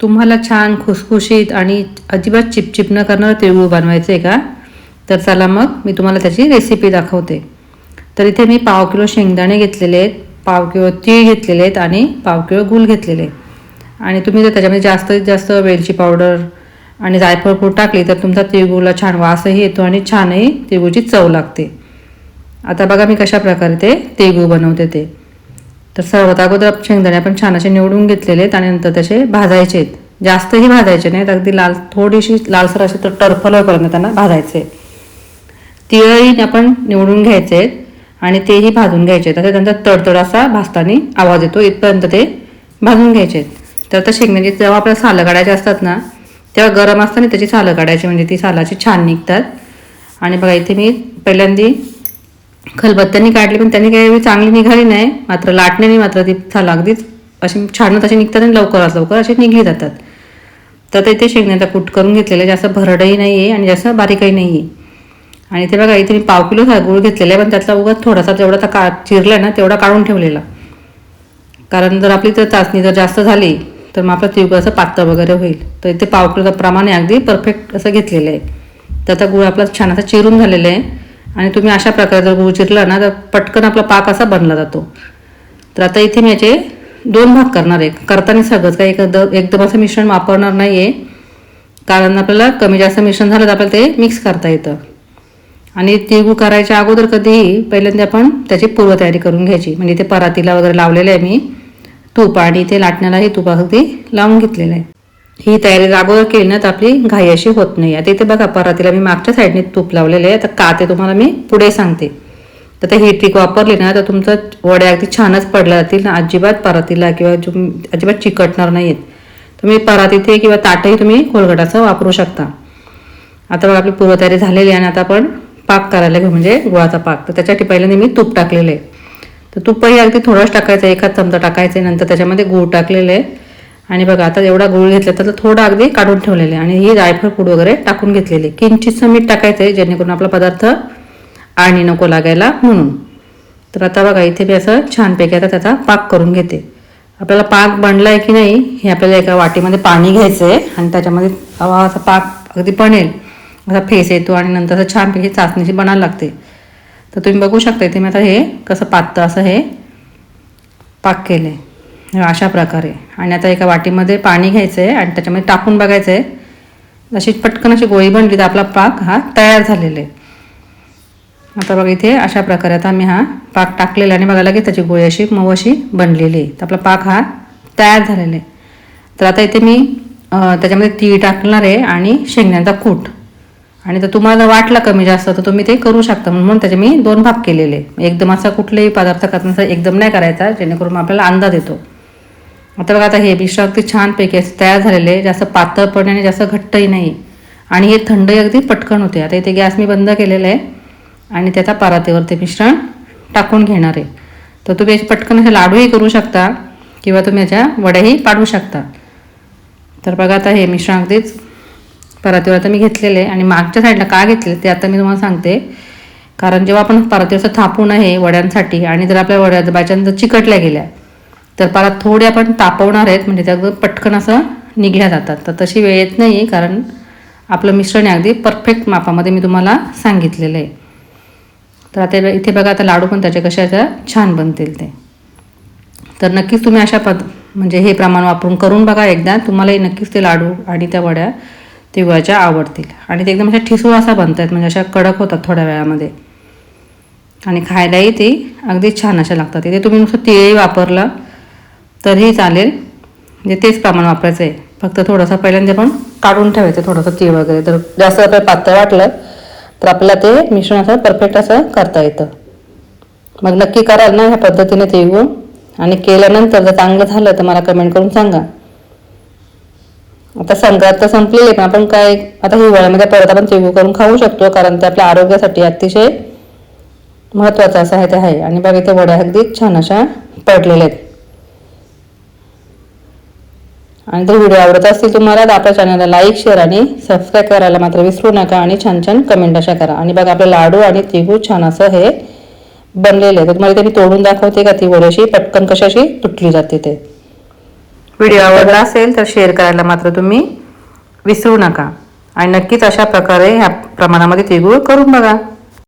तुम्हाला छान खुसखुशीत आणि अजिबात चिपचिप न करणारं तिळगुळ बनवायचं आहे का? तर चला मग मी तुम्हाला त्याची रेसिपी दाखवते. तर इथे मी पाव किलो शेंगदाणे घेतलेले आहेत पाव किलो तीळ घेतलेले आहेत आणि पाव किलो गुल घेतलेले आहे. आणि तुम्ही जर त्याच्यामध्ये जास्तीत जास्त वेलची पावडर आणि जायफळ पूड टाकली तर तुमचा तिळगुळला छान वासही येतो आणि छानही तिळगुळची चव लागते. आता बघा मी कशा प्रकारे ते तिळगुळ बनवते ते. तर सर्वात अगोदर शेंगदाणे आपण छान असे निवडून घेतलेले आहेत आणि नंतर तसे भाजायचे आहेत. जास्तही भाजायचे नाहीत अगदी लाल थोडीशी लालसर असे तर टरफलपर्यंत त्यांना भाजायचे तिळही आपण निवडून घ्यायचे आहेत आणि तेही भाजून घ्यायचे आहेत. आता त्यांचा तडतड असा भाजताना आवाज येतो इथपर्यंत ते भाजून घ्यायचे आहेत. तर आता शेंगण्याची म्हणजे जेव्हा आपल्याला सालं काढायचे असतात ना तेव्हा गरम असताना त्याची सालं काढायची म्हणजे ती सालाची छान निघतात. आणि बघा इथे मी पहिल्यांदी खलबत्त्यांनी काढली पण त्यांनी काही चांगली निघाली नाही. मात्र लाटण्याने मात्र ती साल अगदीच अशी छान तशी निघतात आणि लवकरात लवकर अशी निघली जातात. तर ते इथे शेंगण्याचा कूट करून घेतलेलं आहे जास्त भरडही नाही आहे आणि जास्त बारीकही नाही आहे आणि ते बघा इथे मी पाव किलो गुळ घेतलेला आहे पण त्यातला उगाच थोडासा जेवढा तर का चिरला ना तेवढा काढून ठेवलेला. कारण जर आपली तर चाचणी जर जास्त झाली तर मग आपलं तिळगुळ असं पातळ वगैरे होईल. तर इथे पाव किलोचं प्रमाणे अगदी परफेक्ट असं घेतलेलं आहे. तर आता गुळ आपला छान असा चिरून झालेला आहे. आणि तुम्ही अशा प्रकारे जर उचिरला चिरला ना तर पटकन आपला पाक असा बनला जातो. तर आता इथे मी याचे दोन भाग करणार आहे. करताना सगळंच काही एकदम एकदम असं मिश्रण वापरणार नाही आहे कारण आपल्याला कमी जास्त मिश्रण झालं तर आपल्याला ते मिक्स करता येतं. आणि तिळगूळ करायच्या अगोदर कधीही पहिल्यांदा आपण त्याची पूर्वतयारी करून घ्यायची. म्हणजे ते परातीला वगैरे लावलेलं आहे मी. तूप आणि ते लाटण्यालाही तूप अगदी लावून घेतलेलं आहे. ही तयारी अगोदर केली ना तर आपली घाई अशी होत नाही. आता इथे बघा परातीला मी मागच्या साईडने तूप लावलेलं आहे. आता का ते तुम्हाला मी पुढे सांगते. तर ही ट्रिक वापरली ना तर तुमचं वड्या अगदी छानच पडल्या जातील. ना अजिबात परातीला किंवा अजिबात चिकटणार नाहीत. तुम्ही परातीथे किंवा ताटही तुम्ही खोलगटाचं वापरू शकता. आता बघा आपली पूर्वतयारी झालेली आहे आणि आता आपण पाक करायला घेऊ म्हणजे गुळाचा पाक. तर त्याच्यासाठी पहिल्यांदा मी तूप टाकलेलं आहे. तर तूपही अगदी थोडंच टाकायचं आहे, एखाद चमचा टाकायचं आहे नंतर त्याच्यामध्ये गूळ टाकलेलं आहे. आणि बघा आता एवढा गूळ घेतला तर थोडा अगदी काढून ठेवलेलं. आणि ही जायफळ पूड वगैरे टाकून घेतलेली. किंचितचं मीठ टाकायचं आहे जेणेकरून आपला पदार्थ आणि नको लागायला म्हणून. तर आता बघा इथे मी असं छानपैकी आता त्याचा पाक करून घेते. आपल्याला पाक बनला आहे की नाही हे आपल्याला एका वाटीमध्ये पाणी घ्यायचं आहे आणि त्याच्यामध्ये हवा असा पाक अगदी बनेल. असा फेस येतो आणि नंतर असं छानपैकी चाचणीची बनायला लागते. तर तुम्ही बघू शकता इथे मी आता हे कसं पातळ असं हे पाक केलं आहे अशा प्रकारे. आणि आता एका वाटीमध्ये पाणी घ्यायचं आहे आणि त्याच्यामध्ये टाकून बघायचं आहे अशी पटकन अशी गोळी बनली तर आपला पाक हा तयार झालेला आहे. आता बघा इथे अशा प्रकारे आता मी हा पाक टाकलेला आणि बघायला की त्याची गोळी अशी मऊ अशी बनलेली आहे. तर आपला पाक हा तयार झालेला आहे. तर आता इथे मी त्याच्यामध्ये तीळ टाकणार आहे आणि शेंगण्याचा कूट. आणि तर तुम्हाला जर वाटलं कमी जास्त तर तुम्ही ते करू शकता. म्हणून त्याचे मी दोन भाग केलेले एकदम असा कुठलेही पदार्थ करण्याचा एकदम नाही करायचा जेणेकरून आपल्याला अंदाज येतो. आता बघा आता हे मिश्रण अगदी छानपैकी असं तयार झालेले आहे. जास्त पातळ पण आणि जास्त घट्टही नाही. आणि हे थंडही अगदी पटकन होते. आता इथे गॅस मी बंद केलेला आहे. आणि त्याचा परातीवर ते मिश्रण टाकून घेणार आहे. तर तुम्ही याचे पटकन असे लाडूही करू शकता किंवा तुम्ही याच्या वड्याही पाडू शकता. तर बघा आता हे मिश्रण अगदीच परातीवर आता मी घेतलेले आहे. आणि मागच्या साईडला का घेतले ते आता मी तुम्हाला सांगते. कारण जेव्हा आपण परातीवरचं थापून आहे वड्यांसाठी आणि जर आपल्या वड्या जर चिकटल्या गेल्या तर पाला थोडे आपण तापवणार आहेत म्हणजे त्या पटकन असं निघल्या जातात. तर तशी वेळ येत नाही कारण आपलं मिश्रण अगदी परफेक्ट मापामध्ये मी तुम्हाला सांगितलेलं आहे. तर आता इथे बघा आता लाडू पण त्याच्या कशा छान बनतील ते. तर नक्कीच तुम्ही अशा पद म्हणजे हे प्रमाण वापरून करून बघा एकदा. तुम्हालाही नक्कीच ते लाडू आणि त्या वड्या तिळगुळाच्या आवडतील. आणि ते एकदम अशा ठिसूळ असा बनतात म्हणजे अशा कडक होतात थोड्या वेळामध्ये. आणि खायलाही ते अगदी छान अशा लागतात. इथे तुम्ही नुसतं तिळही वापरलं तरीही चालेल. म्हणजे तेच प्रमाण वापरायचं आहे. फक्त थोडंसं पहिल्यांदा पण काढून ठेवायचं थोडंसं तीळ वगैरे. तर जास्त आपल्याला पातळ वाटलं तर आपल्याला ते मिश्रण असं परफेक्ट असं करता येतं. मग नक्की कराल ना ह्या पद्धतीने तिळगुळ आणि केल्यानंतर जर चांगलं झालं तर मला कमेंट करून सांगा. आता संक्रांत तर संपलेली पण आपण काय आता हिवाळ्यामध्ये परत आपण तिळगुळ करून खाऊ शकतो कारण ते आपल्या आरोग्यासाठी अतिशय महत्त्वाचं असं आहे ते आहे. आणि बघा इथे वड्या अगदी छान अशा पडलेल्या आहेत. आणि जर व्हिडिओ आवडत असतील तुम्हाला तर आपल्या चॅनलला लाईक शेअर आणि सबस्क्राईब करायला मात्र विसरू नका आणि छान छान कमेंट अशा करा. आणि बघा आपले लाडू आणि तिगू छान असं हे बनलेलं आहे तर तुम्हाला त्यांनी मी तोडून दाखवते का ती वडी अशी पटकन कशाशी? तुटली जाते ते. व्हिडिओ आवडला असेल तर शेअर करायला मात्र तुम्ही विसरू नका. आणि नक्कीच अशा प्रकारे ह्या प्रमाणामध्ये तिळगुळ करून बघा.